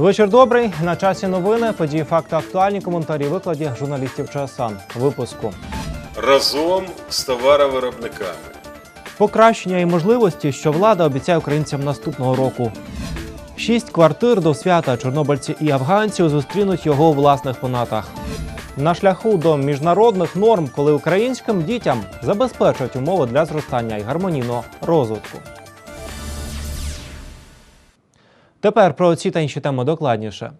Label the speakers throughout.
Speaker 1: Вечір добрий. На часі новини, події, факти, актуальні коментарі, викладі журналістів ЧСАН. Випуску.
Speaker 2: разом з товаровиробниками.
Speaker 1: Покращення і можливості, що влада обіцяє українцям наступного року. Шість квартир до свята чорнобильці і афганці зустрінуть його у власних пенатах. На шляху до міжнародних норм, коли українським дітям забезпечать умови для зростання і гармонійного розвитку. Тепер про ці та інші теми докладніше.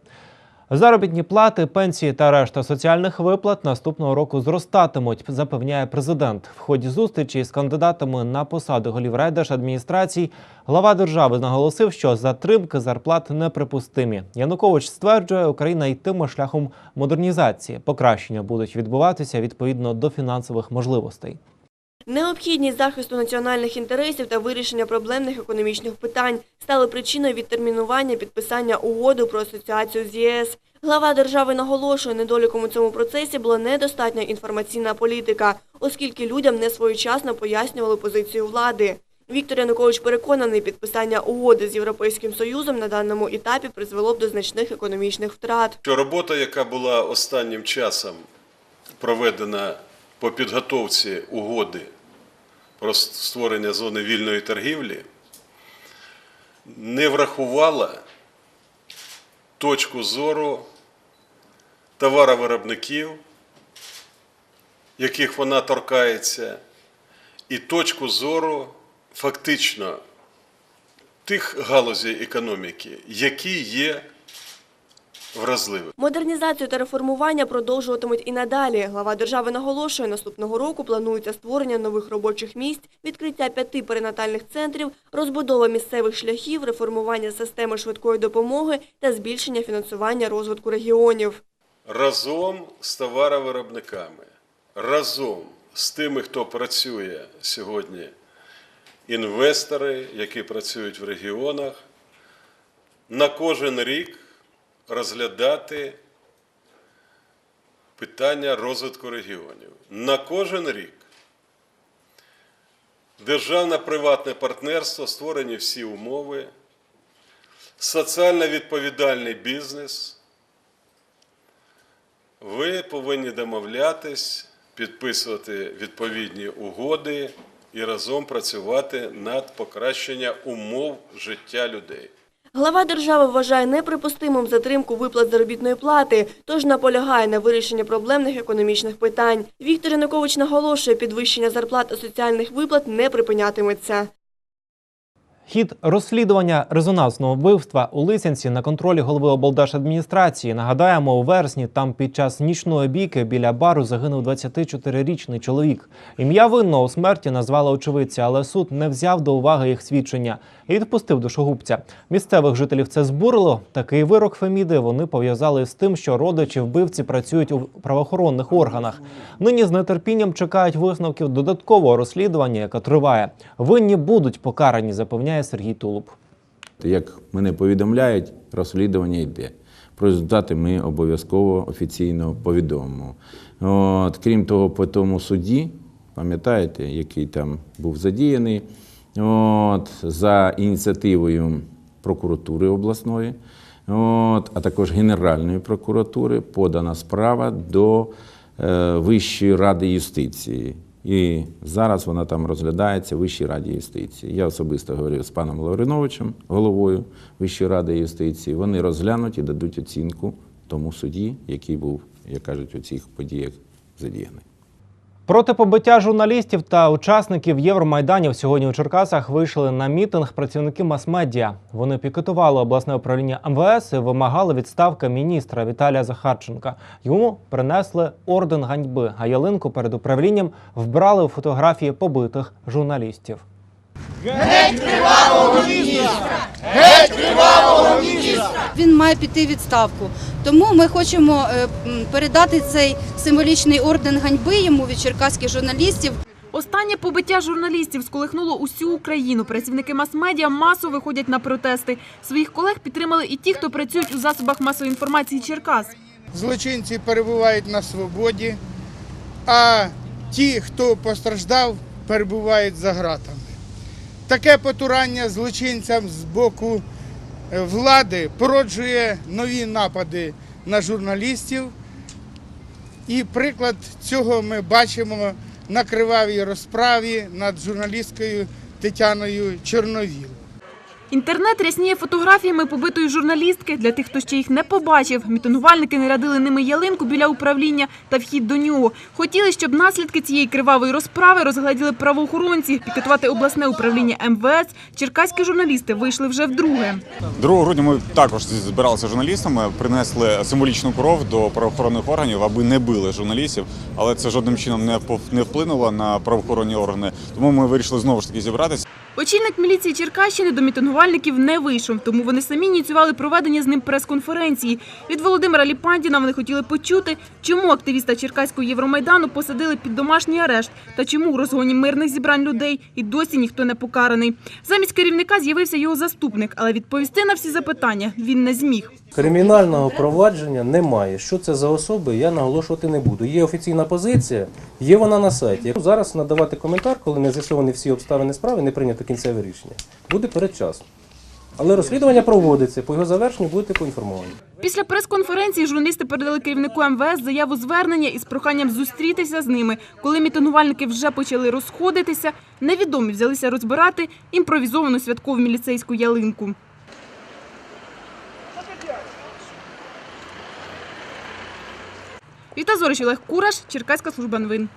Speaker 1: Заробітні плати, пенсії та решта соціальних виплат наступного року зростатимуть, запевняє президент. В ході зустрічі з кандидатами на посади голів райдержадміністрацій глава держави наголосив, що затримки зарплат неприпустимі. Янукович стверджує, Україна йтиме шляхом модернізації. Покращення будуть відбуватися відповідно до фінансових можливостей.
Speaker 3: Необхідність захисту національних інтересів та вирішення проблемних економічних питань стали причиною відтермінування підписання угоди про асоціацію з ЄС. Глава держави наголошує, недоліком у цьому процесі була недостатня інформаційна політика, оскільки людям не своєчасно пояснювали позицію влади. Віктор Янукович переконаний, підписання угоди з Європейським Союзом на даному етапі призвело б до значних економічних втрат.
Speaker 2: Робота, яка була останнім часом проведена по підготовці угоди про створення зони вільної торгівлі, не врахувала точку зору товаровиробників, яких вона торкається, і точку зору фактично тих галузей економіки, які є вразливими.
Speaker 3: Модернізацію та реформування продовжуватимуть і надалі. Глава держави наголошує, наступного року планується створення нових робочих місць, відкриття п'яти перинатальних центрів, розбудова місцевих шляхів, реформування системи швидкої допомоги та збільшення фінансування розвитку регіонів.
Speaker 2: разом з товаровиробниками, разом з тими, хто працює сьогодні, інвестори, які працюють в регіонах, на кожен рік розглядати питання розвитку регіонів. На кожен рік. Державно-приватне партнерство, створені всі умови, соціально відповідальний бізнес – ви повинні домовлятись, підписувати відповідні угоди і разом працювати над покращенням умов життя людей.
Speaker 3: Глава держави вважає неприпустимим затримку виплат заробітної плати, тож наполягає на вирішення проблемних економічних питань. Віктор Янукович наголошує, підвищення зарплат та соціальних виплат не припинятиметься.
Speaker 1: Хід розслідування резонансного вбивства у Лисянці на контролі голови облдержадміністрації. Нагадаємо, у вересні там під час нічної бійки біля бару загинув 24-річний чоловік. Ім'я винного у смерті назвала очевидця, але суд не взяв до уваги їх свідчення і відпустив душогубця. Місцевих жителів це збурило. Такий вирок Феміди вони пов'язали з тим, що родичі вбивці працюють у правоохоронних органах. Нині з нетерпінням чекають висновків додаткового розслідування, яке триває. Винні будуть покарані, запевняє Сергій Тулуб.
Speaker 4: Як мене повідомляють, розслідування йде. Про результати ми обов'язково офіційно повідомимо. От, крім того, по тому суді, пам'ятаєте, який там був задіяний, от, за ініціативою прокуратури обласної, от, а також Генеральної прокуратури подана справа до е, Вищої ради юстиції. І зараз вона там розглядається в Вищій раді юстиції. Я особисто говорив з паном Лавриновичем, головою Вищої ради юстиції. Вони розглянуть і дадуть оцінку тому суді, який був, як кажуть, у цих подіях задіяний.
Speaker 1: Проти побиття журналістів та учасників Євромайданів сьогодні у Черкасах вийшли на мітинг працівники мас-медіа. Вони пікетували обласне управління МВС і вимагали відставки міністра Віталія Захарченка. Йому принесли орден ганьби, а ялинку перед управлінням вбрали у фотографії побитих журналістів.
Speaker 5: Він має піти відставку. Тому ми хочемо е, передати цей символічний орден ганьби йому від черкаських журналістів.
Speaker 6: Останнє побиття журналістів сколихнуло усю Україну. Працівники мас-медіа масово виходять на протести. Своїх колег підтримали і ті, хто працюють у засобах масової інформації Черкас.
Speaker 7: Злочинці перебувають на свободі, а ті, хто постраждав, перебувають за ґратами. Таке потурання злочинцям з боку е, влади породжує нові напади на журналістів. І приклад цього ми бачимо на кривавій розправі над журналісткою Тетяною Чорновіл.
Speaker 6: Інтернет рясніє фотографіями побитої журналістки. Для тих, хто ще їх не побачив, мітингувальники нарядили ними ялинку біля управління та вхід до нього. Хотіли, щоб наслідки цієї кривавої розправи розгляділи правоохоронці. Пікетувати обласне управління МВС черкаські журналісти вийшли вже вдруге.
Speaker 8: 2 грудня ми також збиралися журналістами, принесли символічну кров до правоохоронних органів, аби не били журналістів, але це жодним чином не вплинуло на правоохоронні органи. Тому ми вирішили знову ж таки зібратися.
Speaker 6: Очільник міліції Черкащини до мітингувальників не вийшов, тому вони самі ініціювали проведення з ним прес-конференції. Від Володимира Ліпандіна вони хотіли почути, чому активіста Черкаського Євромайдану посадили під домашній арешт та чому у розгоні мирних зібрань людей і досі ніхто не покараний. Замість керівника з'явився його заступник, але відповісти на всі запитання він не зміг.
Speaker 9: Кримінального провадження немає. Що це за особи, я наголошувати не буду. Є офіційна позиція, є вона на сайті. Зараз надавати коментар, коли не з'ясовані всі обставини справи, не прийнято кінцеве рішення. Буде передчасно. Але розслідування проводиться, по його завершенню будете поінформовані.
Speaker 6: Після прес-конференції журналісти передали керівнику МВС заяву звернення із проханням зустрітися з ними. Коли мітингувальники вже почали розходитися, невідомі взялися розбирати імпровізовану святкову міліцейську ялинку. Віта Зорич, Олег Кураш, Черкаська служба новин.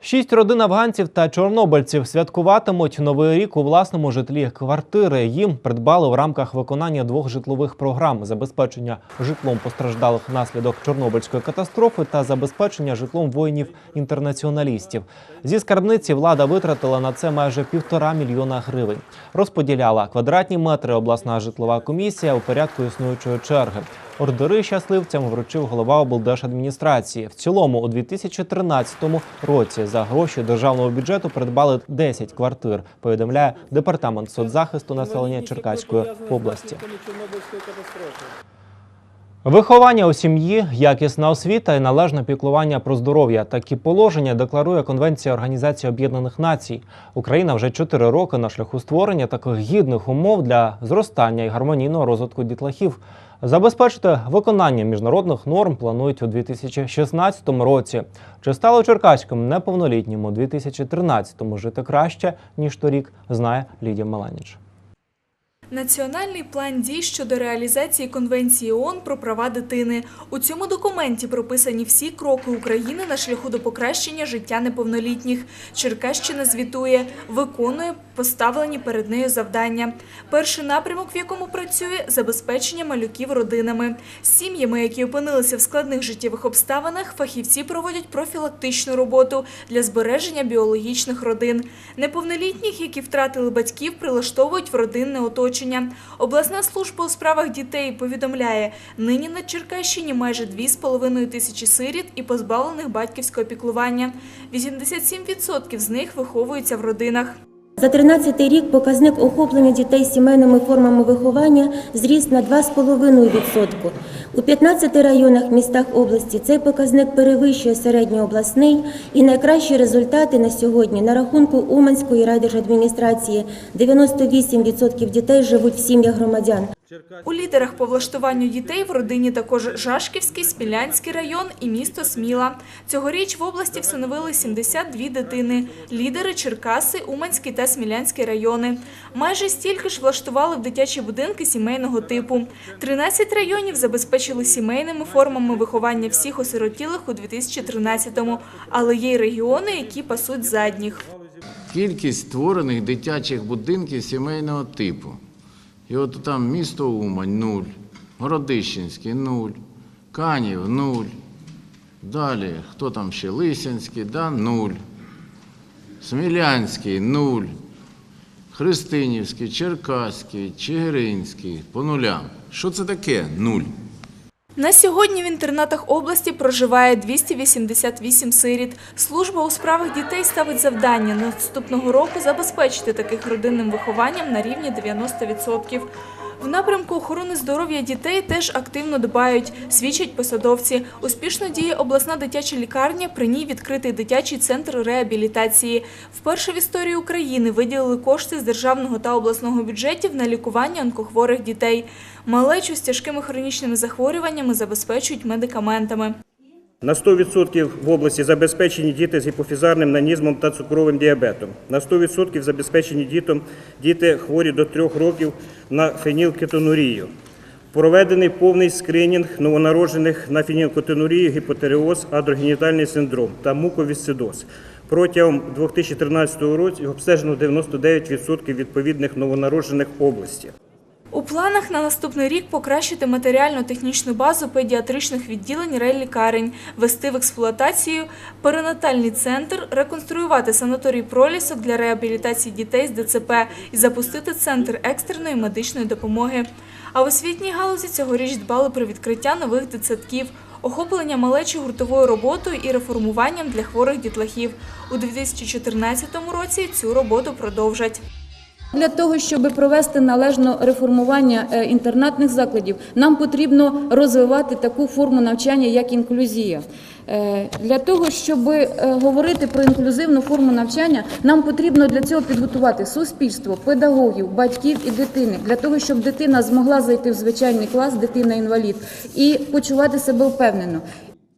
Speaker 1: Шість родин афганців та чорнобильців святкуватимуть новий рік у власному житлі квартири. Їм придбали в рамках виконання двох житлових програм: забезпечення житлом постраждалих внаслідок чорнобильської катастрофи та забезпечення житлом воїнів-інтернаціоналістів. Зі скарбниці влада витратила на це майже півтора мільйона гривень. Розподіляла квадратні метри обласна житлова комісія у порядку існуючої черги. Ордери щасливцям вручив голова облдержадміністрації. В цілому у 2013 році за гроші державного бюджету придбали 10 квартир. Повідомляє департамент соцзахисту населення Черкаської області. Виховання у сім'ї, якісна освіта і належне піклування про здоров'я. Такі положення декларує Конвенція Організації Об'єднаних Націй. Україна вже 4 роки на шляху створення таких гідних умов для зростання і гармонійного розвитку дітлахів. Забезпечити виконання міжнародних норм планують у 2016 році. Чи стало черкаським неповнолітнім у 2013-му жити краще ніж торік, знає Лідія Маланіч.
Speaker 10: Національний план дій щодо реалізації Конвенції ООН про права дитини. У цьому документі прописані всі кроки України на шляху до покращення життя неповнолітніх. Черкащина звітує, виконує поставлені перед нею завдання. Перший напрямок, в якому працює, забезпечення малюків родинами. З сім'ями, які опинилися в складних життєвих обставинах, фахівці проводять профілактичну роботу для збереження біологічних родин. Неповнолітніх, які втратили батьків, прилаштовують в родинне оточення. Обласна служба у справах дітей повідомляє, нині на Черкащині майже 2,5 тисячі сиріт і позбавлених батьківського піклування. 87% з них виховуються в родинах.
Speaker 11: За 13 рік показник охоплення дітей сімейними формами виховання зріс на 2,5%. У 15 районах містах області цей показник перевищує середньообласний і найкращі результати на сьогодні на рахунку Уманської райдержадміністрації 98% дітей живуть в сім'ях громадян.
Speaker 10: У лідерах по влаштуванню дітей в родині також Жашківський, Смілянський район і місто Сміла. Цьогоріч в області встановили 72 дитини. Лідери Черкаси, Уманський та Смілянський райони. Майже стільки ж влаштували в дитячі будинки сімейного типу. 13 районів забезпечили сімейними формами виховання всіх осиротілих у 2013-му. Але є й регіони, які пасуть задніх.
Speaker 4: Кількість створених дитячих будинків сімейного типу. І от там місто Умань нуль, Городищенський нуль, Канів нуль. Далі, хто там ще? Лисянський, да, нуль. Смілянський нуль. Христинівський, Черкаський, Чигиринський, по нулям. Що це таке нуль?
Speaker 10: На сьогодні в інтернатах області проживає 288 сиріт. Служба у справах дітей ставить завдання наступного року забезпечити таких родинним вихованням на рівні 90%. В напрямку охорони здоров'я дітей теж активно дбають, свідчать посадовці. Успішно діє обласна дитяча лікарня, при ній відкритий дитячий центр реабілітації. Вперше в історії України виділили кошти з державного та обласного бюджетів на лікування онкохворих дітей. Малечу з тяжкими хронічними захворюваннями забезпечують медикаментами.
Speaker 12: На 100% в області забезпечені діти з гіпофізарним нанізмом та цукровим діабетом. На 100% забезпечені дітом діти хворі до 3 років на фенілкетонурію. Проведений повний скринінг новонароджених на фенілкетонурію, гіпотереоз, адрогенітальний синдром та муковісцидоз. Протягом 2013 року обстежено 99% відповідних новонароджених області.
Speaker 10: У планах на наступний рік покращити матеріально-технічну базу педіатричних відділень релікарень, ввести в експлуатацію перинатальний центр, реконструювати санаторій пролісок для реабілітації дітей з ДЦП і запустити центр екстреної медичної допомоги. А в освітній галузі цьогоріч дбали про відкриття нових дитсадків, охоплення малечі гуртовою роботою і реформуванням для хворих дітлахів. У 2014 році цю роботу продовжать.
Speaker 13: Для того, щоб провести належне реформування е, інтернатних закладів, нам потрібно розвивати таку форму навчання, як інклюзія. Е, Для того, щоб е, говорити про інклюзивну форму навчання, нам потрібно для цього підготувати суспільство, педагогів, батьків і дитини, для того, щоб дитина змогла зайти в звичайний клас, дитина-інвалід, і почувати себе впевнено.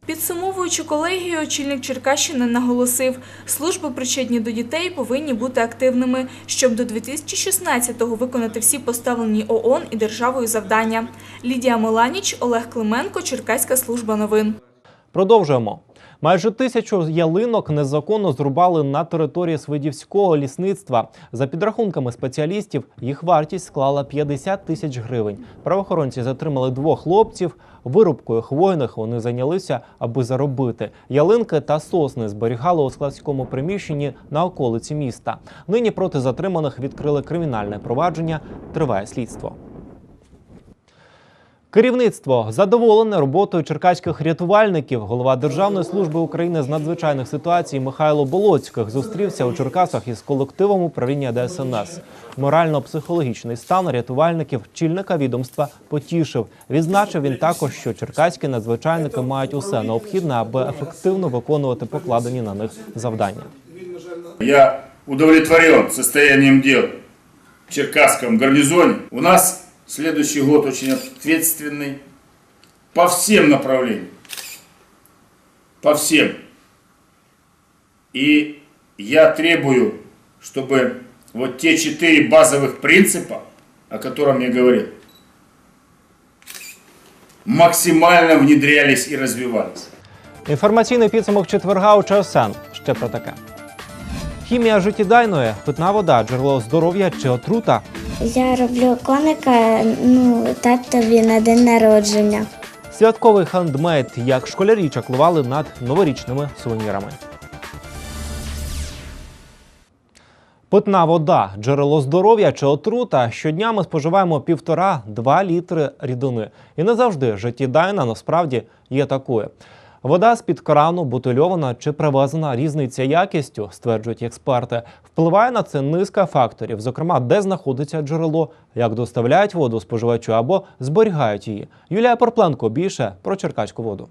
Speaker 10: Підсумовуючи колегію, очільник Черкащини наголосив, служби причетні до дітей повинні бути активними, щоб до 2016-го виконати всі поставлені ООН і державою завдання. Лідія Меланіч, Олег Клименко, Черкаська служба новин.
Speaker 1: Продовжуємо. Майже тисячу ялинок незаконно зрубали на території Свидівського лісництва. За підрахунками спеціалістів, їх вартість склала 50 тисяч гривень. Правоохоронці затримали двох хлопців. Вирубкою хвойних вони зайнялися, аби заробити. Ялинки та сосни зберігали у складському приміщенні на околиці міста. Нині проти затриманих відкрили кримінальне провадження. Триває слідство. Керівництво задоволене роботою черкаських рятувальників. Голова Державної служби України з надзвичайних ситуацій Михайло Болоцьких зустрівся у Черкасах із колективом управління ДСНС. Морально-психологічний стан рятувальників чільника відомства потішив. Відзначив він також, що черкаські надзвичайники мають усе необхідне, аби ефективно виконувати покладені на них завдання.
Speaker 14: Я удовлетворен состоянием дел в Черкасском гарнизоне. У нас следующий год очень ответственный по всем направлениям. По всем. И я требую, чтобы вот те четыре базовых принципа, о котором я говорил, максимально внедрялись и развивались.
Speaker 1: Інформаційний підсумок четверга у ЧСН. Ще про таке. Хімія життєдайної, питна вода, джерело здоров'я чи отрута.
Speaker 15: Я роблю коника ну, татові на день народження.
Speaker 1: Святковий хендмейд, як школярі чаклували над новорічними сувенірами. Питна вода, джерело здоров'я чи отрута. Щодня ми споживаємо півтора-два літри рідини. І не завжди життєдайна насправді є такою. Вода з-під крану, бутильована чи привезена різниця якістю, стверджують експерти. Впливає на це низка факторів, зокрема, де знаходиться джерело, як доставляють воду споживачу або зберігають її. Юлія Порпленко більше про черкаську воду.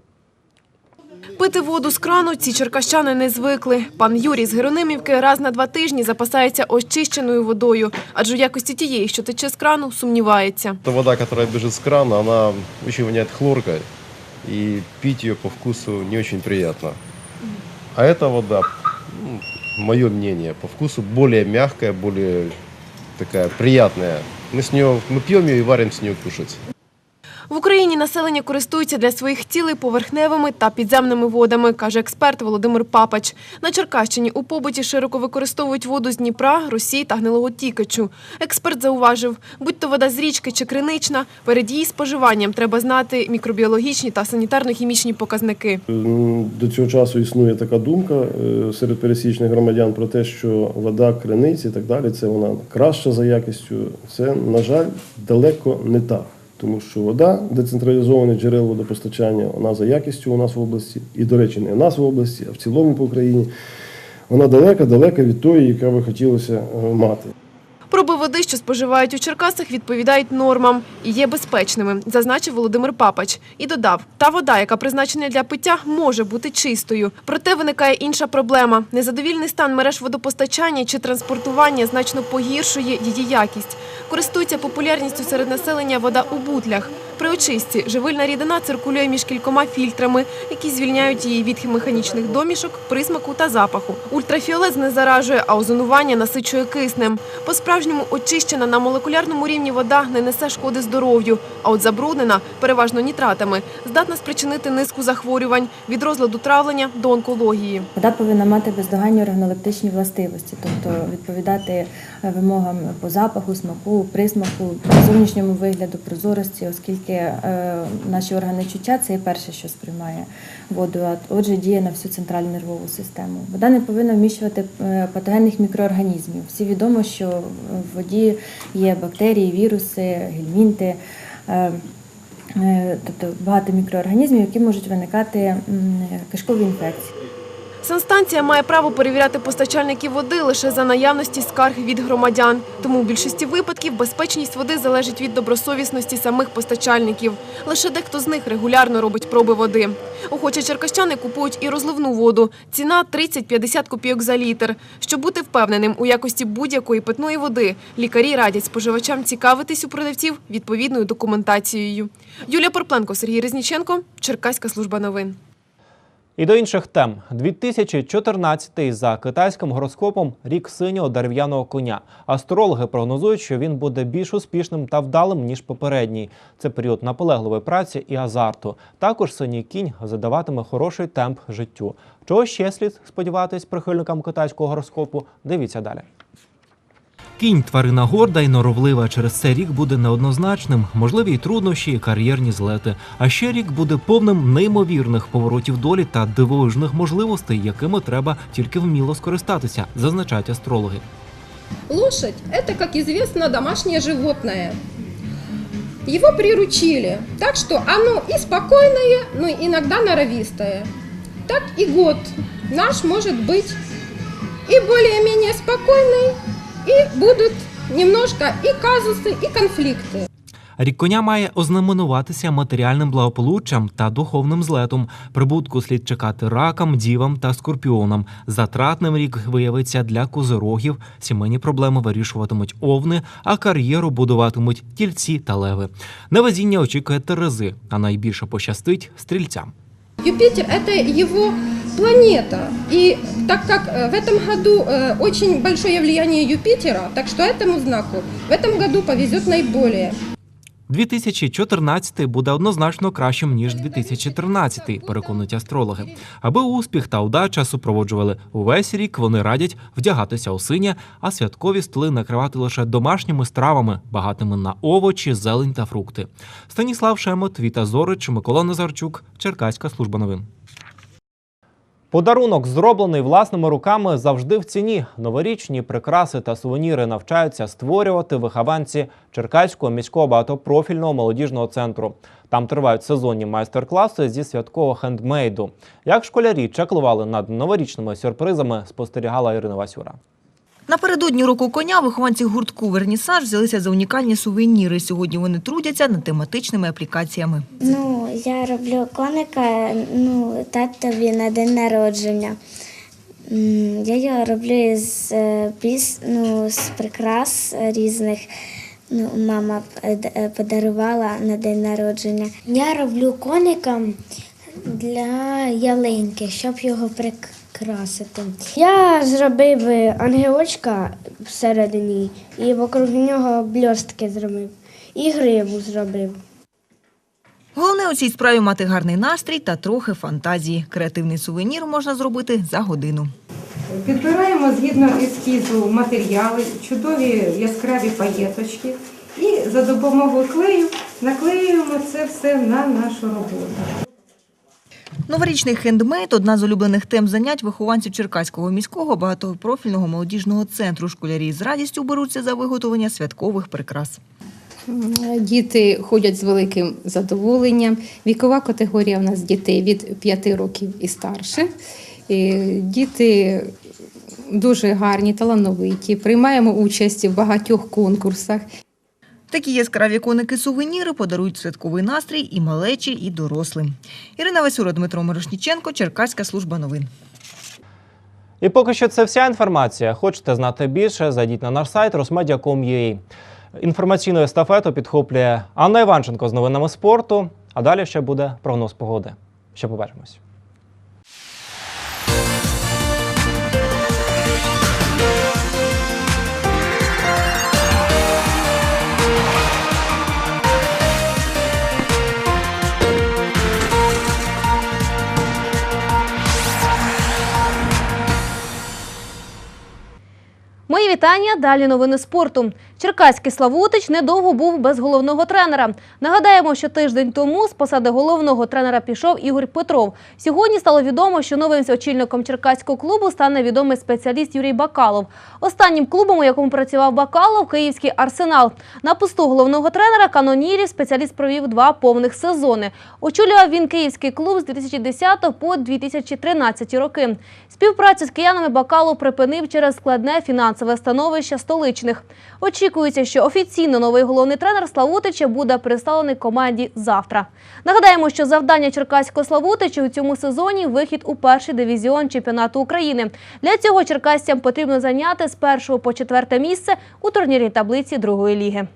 Speaker 6: Пити воду з крану ці черкащани не звикли. Пан Юрій з Геронимівки раз на два тижні запасається очищеною водою, адже у якості тієї, що тече з крану, сумнівається.
Speaker 16: Эта вода, которая бежит с крана, она очень воняет хлоркой, и пить ее по вкусу не очень приятно. А эта вода, ну, мое мнение, по вкусу более мягкая, более такая приятная. Мы, с нее, мы пьем ее и варим с нее кушать.
Speaker 6: Україні населення користується для своїх цілей поверхневими та підземними водами, каже експерт Володимир Папач. На Черкащині у побуті широко використовують воду з Дніпра, Росії та Гнилого Тікачу. Експерт зауважив, будь то вода з річки чи кринична, перед її споживанням треба знати мікробіологічні та санітарно-хімічні показники.
Speaker 16: До цього часу існує така думка е, серед пересічних громадян про те, що вода криниці і так далі, це вона краща за якістю. Це, на жаль, далеко не так. Тому що вода, децентралізоване джерел водопостачання, вона за якістю у нас в області, і, до речі, не у нас в області, а в цілому по Україні, вона далека-далека від тої, яка би хотілося е, мати.
Speaker 17: Проби води, що споживають у Черкасах, відповідають нормам і є безпечними, зазначив Володимир Папач. І додав, та вода, яка призначена для пиття, може бути чистою. Проте виникає інша проблема. Незадовільний стан мереж водопостачання чи транспортування значно погіршує її якість. Користується популярністю серед населення вода у бутлях. При очистці живильна рідина циркулює між кількома фільтрами, які звільняють її від механічних домішок, присмаку та запаху. Ультрафіолет знезаражує, а озонування насичує киснем. По-справжньому очищена на молекулярному рівні вода не несе шкоди здоров'ю, а от забруднена, переважно нітратами, здатна спричинити низку захворювань від розладу травлення до онкології.
Speaker 11: Вода повинна мати бездоганні органолептичні властивості, тобто відповідати е, вимогам по запаху, смаку, присмаку, зовнішньому вигляду, прозорості, оскільки е, наші органи чуття це перше, що сприймає воду, а отже діє на всю центральну нервову систему. Вода не повинна вміщувати е, патогенних мікроорганізмів. Всі відомо, що в воді є бактерії, віруси, гельмінти. е, е, Тобто багато мікроорганізмів, які можуть виникати кишкові інфекції.
Speaker 17: Санстанція має право перевіряти постачальників води лише за наявності скарг від громадян. Тому в більшості випадків безпечність води залежить від добросовісності самих постачальників. Лише дехто з них регулярно робить проби води. Охочі черкащани купують і розливну воду. Ціна 30-50 копійок за літр. Щоб бути впевненим у якості будь-якої питної води, лікарі радять споживачам цікавитись у продавців відповідною документацією. Юлія Порпленко, Сергій Резніченко, Черкаська служба новин.
Speaker 1: І до інших тем. 2014 за китайським гороскопом рік синього дерев'яного коня. Астрологи прогнозують, що він буде більш успішним та вдалим ніж попередній. Це період наполегливої праці і азарту. Також синій кінь задаватиме хороший темп життю. Чого ще слід сподіватись прихильникам китайського гороскопу? Дивіться далі. Кінь тварина горда і норовлива. Через це рік буде неоднозначним, можливі й труднощі, і кар'єрні злети. А ще рік буде повним неймовірних поворотів долі та дивовижних можливостей, якими треба тільки вміло скористатися, зазначають астрологи.
Speaker 18: Лошадь – это, как известно, домашнее животное. Его приручили, так что оно и спокойное, но иногда норовистое. Так и год наш может быть и более-менее спокойный, и будут немножко и казусы, и конфликты.
Speaker 1: Рік коня має ознаменуватися матеріальним благополуччям та духовним злетом. Прибутку слід чекати ракам, дівам та скорпіонам. Затратним рік виявиться для козирогів. Сімейні проблеми вирішуватимуть овни, а кар'єру будуватимуть тільці та леви. Невезіння очікує терези, а найбільше пощастить стрільцям.
Speaker 18: Юпитер – это его планета. И так как э, в этом году э, очень большое влияние Юпитера, так что этому знаку в этом году повезет наиболее.
Speaker 1: 2014 буде однозначно кращим ніж 2013, переконують астрологи. Аби успіх та удача супроводжували увесь рік, вони радять вдягатися у синє, а святкові столи накривати лише домашніми стравами, багатими на овочі, зелень та фрукти. Станіслав Шемот, Віта Зорич, Микола Назарчук, Черкаська служба новин. Подарунок, зроблений власними руками, завжди в ціні. Новорічні прикраси та сувеніри навчаються створювати вихованці Черкаського міського багатопрофільного молодіжного центру. Там тривають сезонні майстер-класи зі святкового хендмейду. Як школярі чеклували над новорічними сюрпризами, спостерігала Ірина Васюра.
Speaker 19: Напередодні року коня вихованці гуртку Вернісаж взялися за унікальні сувеніри. Сьогодні вони трудяться над тематичними аплікаціями.
Speaker 15: Ну, я роблю коника ну, татові на день народження. Я його роблю з, е, піс, ну, з прикрас різних. Ну, мама е, е, подарувала на день народження. Я роблю коника для ялинки, щоб його прикрасити. Я зробив ангелочка всередині і вокруг нього блістки зробив. І гриву зробив.
Speaker 19: Головне у цій справі мати гарний настрій та трохи фантазії. Креативний сувенір можна зробити за годину.
Speaker 20: Підбираємо згідно ескізу матеріали, чудові яскраві паєточки і за допомогою клею наклеюємо це все на нашу роботу.
Speaker 19: Новорічний хендмейд – одна з улюблених тем занять вихованців Черкаського міського багатопрофільного молодіжного центру. Школярі з радістю беруться за виготовлення святкових прикрас.
Speaker 21: Діти ходять з великим задоволенням. Вікова категорія у нас дітей від 5 років і старше. І Діти дуже гарні, талановиті. Приймаємо участь в багатьох конкурсах.
Speaker 19: Такі яскраві коники-сувеніри подарують святковий настрій і малечі, і дорослим. Ірина Васюра, Дмитро Мирошніченко, Черкаська служба новин.
Speaker 1: І поки що це вся інформація. Хочете знати більше? Зайдіть на наш сайт rosmedia.com.ua. Інформаційну естафету підхоплює Анна Іванченко з новинами спорту. А далі ще буде прогноз погоди. Ще побачимось.
Speaker 22: Вітання. Далі новини спорту. Черкаський Славутич недовго був без головного тренера. Нагадаємо, що тиждень тому з посади головного тренера пішов Ігор Петров. Сьогодні стало відомо, що новим очільником черкаського клубу стане відомий спеціаліст Юрій Бакалов. Останнім клубом, у якому працював Бакалов, київський арсенал. На посту головного тренера канонірів спеціаліст провів два повних сезони. Очолював він київський клуб з 2010 по 2013 роки. Співпрацю з киянами Бакалов припинив через складне фінансове становище столичних. Очікується, що офіційно новий головний тренер Славутича буде представлений команді завтра. Нагадаємо, що завдання Черкаського Славутича у цьому сезоні вихід у перший дивізіон чемпіонату України. Для цього черкасцям потрібно зайняти з першого по четверте місце у турнірній таблиці другої ліги.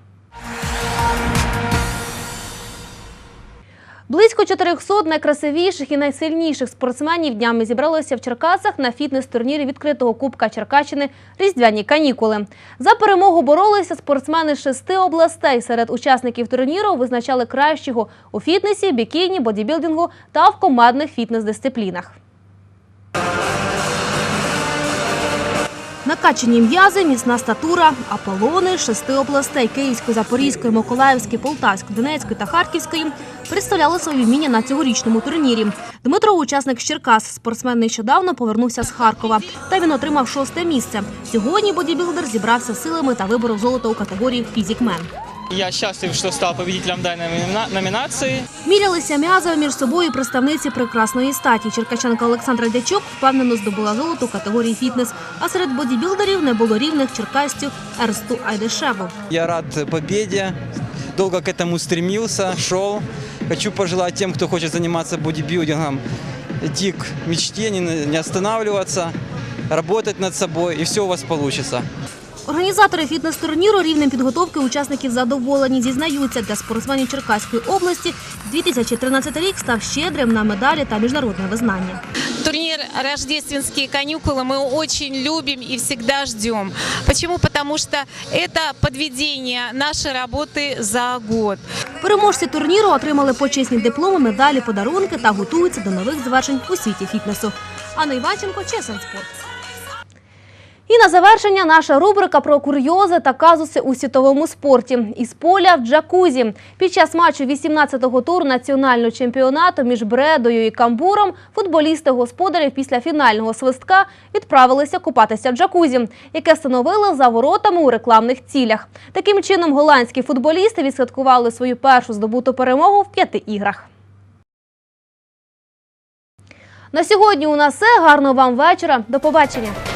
Speaker 22: Близько 400 найкрасивіших і найсильніших спортсменів днями зібралися в Черкасах на фітнес-турнірі відкритого Кубка Черкащини «Різдвяні канікули». За перемогу боролися спортсмени шести областей. Серед учасників турніру визначали кращого у фітнесі, бікіні, бодібілдингу та в командних фітнес-дисциплінах. Накачані м'язи, міцна статура, аполони шести областей Київської, Запорізької, Миколаївської, Полтавської, Донецької та Харківської представляли свої вміння на цьогорічному турнірі. Дмитро, учасник з Черкас, спортсмен нещодавно повернувся з Харкова. Та він отримав шосте місце. Сьогодні бодібілдер зібрався силами та виборов золота у категорії «Фізікмен».
Speaker 23: Я счастлив, что стал победителем данной номина- номинации.
Speaker 22: Мірялися м'язами між собою представниці прекрасної статі. Черкачанка Олександра Дячок впевнено здобула золото у категорії фітнес. А серед бодібілдерів не було рівних черкастю Ерсту Айдешеву.
Speaker 23: Я рад победе, долго к этому стремился, шел. Хочу пожелать тем, кто хочет заниматься бодибилдингом, идти к мечте, не, не останавливаться, работать над собой, и все у вас получится.
Speaker 22: Організатори фітнес-турніру рівнем підготовки учасників задоволені. Зізнаються, для спортсменів Черкаської області 2013 рік став щедрим на медалі та міжнародне визнання.
Speaker 24: Турнир «Рождественские каникулы» мы очень любим и всегда ждем. Почему? Потому что это подведение нашей работы за год.
Speaker 22: Переможці турніру отримали почесні дипломи, медалі, подарунки та готуються до нових звершень у світі фітнесу. Анна Іванченко, Чесен Спорт. І на завершення наша рубрика про курйози та казуси у світовому спорті. Із поля в джакузі. Під час матчу 18-го туру національного чемпіонату між Бредою і Камбуром футболісти господарів після фінального свистка відправилися купатися в джакузі, яке встановили за воротами у рекламних цілях. Таким чином, голландські футболісти відсвяткували свою першу здобуту перемогу в п'яти іграх. На сьогодні у нас все. Гарного вам вечора. До побачення.